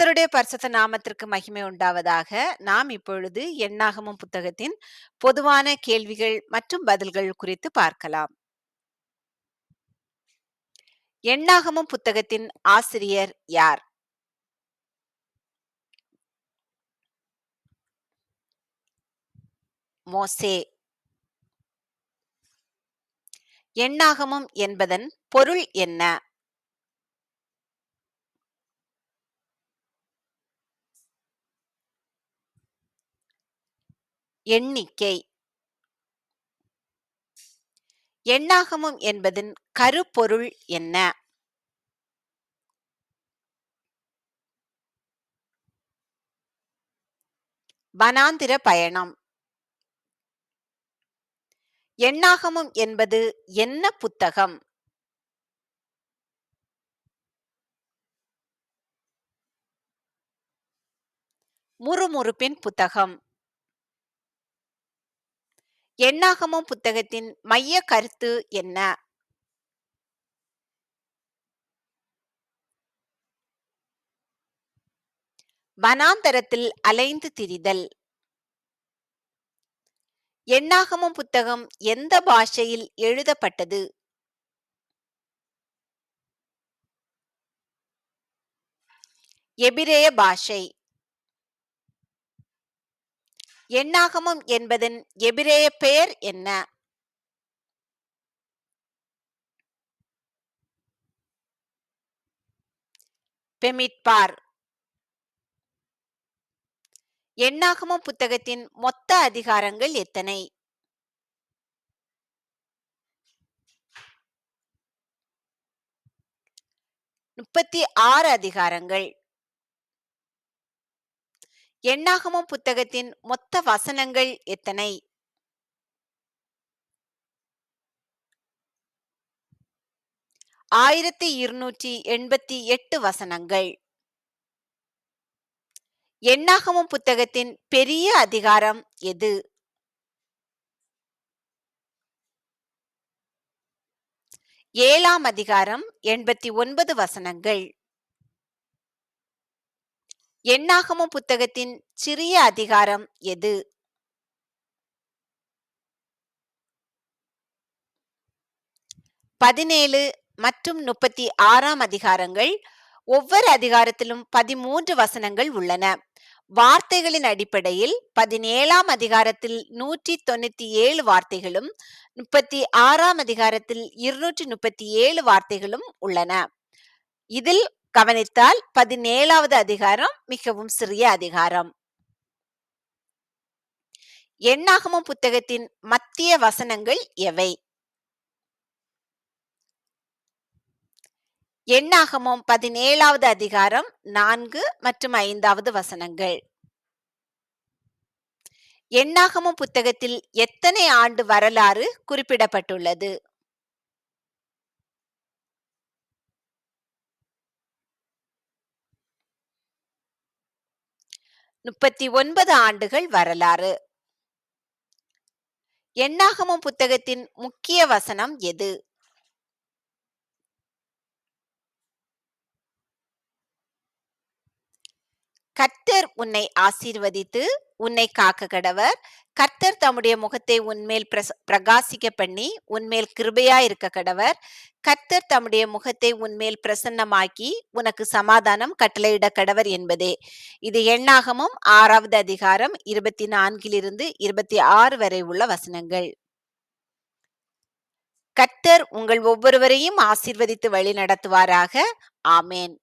கர்த்தருடைய பரிசுத்த நாமத்திற்கு மகிமை உண்டாவதாக. நாம் இப்பொழுது எண்ணாகமும் புத்தகத்தின் பொதுவான கேள்விகள் மற்றும் பதில்கள் குறித்து பார்க்கலாம். எண்ணாகமும் புத்தகத்தின் ஆசிரியர் யார்? மோசே. எண்ணாகமும் என்பதன் பொருள் என்ன? எண்ணிக்கை. எண்ணாகமம் என்பதன் கருப்பொருள் என்ன? வனாந்திர பயணம். எண்ணாகமம் என்பது என்ன புத்தகம்? முறுமுறுப்பின் புத்தகம். எண்ணாகமம் புத்தகத்தின் மைய கருத்து என்ன? வனாந்தரத்தில் அலைந்து திரிதல். எண்ணாகமம் புத்தகம் எந்த பாஷையில் எழுதப்பட்டது? எபிரேய பாஷை. எண்ணாகமம் என்பதன் எபிரேய பெயர் என்ன? பெமிட்பார். எண்ணாகமம் புத்தகத்தின் மொத்த அதிகாரங்கள் எத்தனை? முப்பத்தி ஆறு அதிகாரங்கள். எண்ணாகமம் புத்தகத்தின் மொத்த வசனங்கள் எத்தனை? ஆயிரத்தி இருநூற்றி எண்பத்தி எட்டு வசனங்கள். எண்ணாகமம் புத்தகத்தின் பெரிய அதிகாரம் எது? ஏழாம் அதிகாரம் எண்பத்தி ஒன்பது வசனங்கள். எண்ணாகமம் புத்தகத்தின் சிறிய அதிகாரம் எது? பதினேழு மற்றும் முப்பத்தி ஆறாம் அதிகாரங்கள். ஒவ்வொரு அதிகாரத்திலும் பதிமூன்று வசனங்கள் உள்ளன. வார்த்தைகளின் அடிப்படையில் பதினேழாம் அதிகாரத்தில் நூற்றி தொண்ணூத்தி ஏழு வார்த்தைகளும் முப்பத்தி ஆறாம் அதிகாரத்தில் இருநூற்றி முப்பத்தி ஏழு வார்த்தைகளும் உள்ளன. இதில் கவனித்தால் பதினேழாவது அதிகாரம் மிகவும் சிறிய அதிகாரம். எண்ணாகமும் புத்தகத்தின் மத்திய வசனங்கள் எவை? எண்ணாகமும் பதினேழாவது அதிகாரம் நான்கு மற்றும் ஐந்தாவது வசனங்கள். எண்ணாகமும் புத்தகத்தில் எத்தனை ஆண்டு வரலாறு குறிப்பிடப்பட்டுள்ளது? முப்பத்தி ஒன்பது ஆண்டுகள் வரலாறு. எண்ணாகமம் புத்தகத்தின் முக்கிய வசனம் எது? கர்த்தர் உன்னை ஆசீர்வதித்து உன்னை காக்க கடவர். கர்த்தர் தம்முடைய முகத்தை உன்மேல் பிரகாசிக்க பண்ணி உன்மேல் கிருபையா இருக்க கடவர். கர்த்தர் தம்முடைய முகத்தை உன்மேல் பிரசன்னமாக்கி உனக்கு சமாதானம் கட்டளையிட கடவர் என்பதே. இது எண்ணாகமும் ஆறாவது அதிகாரம் இருபத்தி நான்கிலிருந்து இருபத்தி ஆறு வரை உள்ள வசனங்கள். கர்த்தர் உங்கள் ஒவ்வொருவரையும் ஆசிர்வதித்து வழி நடத்துவாராக ஆமேன்.